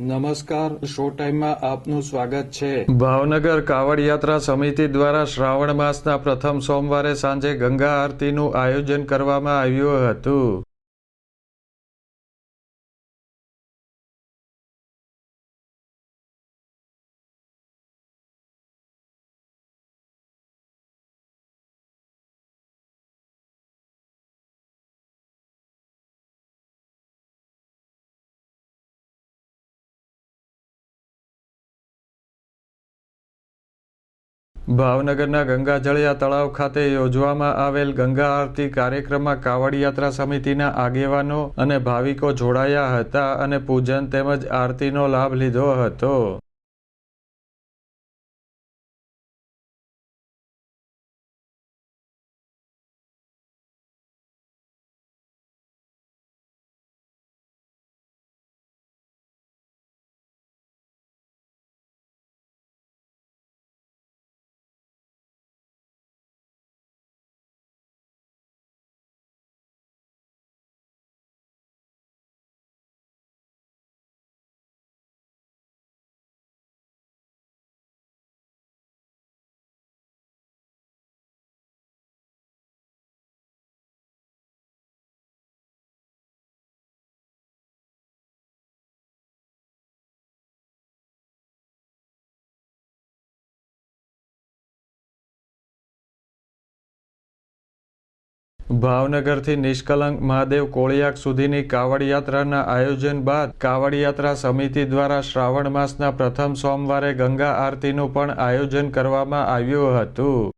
નમસ્કાર શો ટાઈમમાં આપનું સ્વાગત છે. ભાવનગર કાવડ યાત્રા સમિતિ દ્વારા શ્રાવણ માસના પ્રથમ સોમવારે સાંજે ગંગા આરતીનું આયોજન કરવામાં આવ્યું હતું. ભાવનગરના ગંગાજળિયા તળાવ ખાતે યોજવામાં આવેલ ગંગા આરતી કાર્યક્રમમાં કાવડ યાત્રા સમિતિના આગેવાનો અને ભાવિકો જોડાયા હતા અને પૂજન તેમજ આરતીનો લાભ લીધો હતો. ભાવનગરથી નિષ્કલંક મહાદેવ કોળિયાક સુધીની કાવડ યાત્રાના આયોજન બાદ કાવડ યાત્રા સમિતિ દ્વારા શ્રાવણ માસના પ્રથમ સોમવારે ગંગા આરતીનું પણ આયોજન કરવામાં આવ્યું હતું.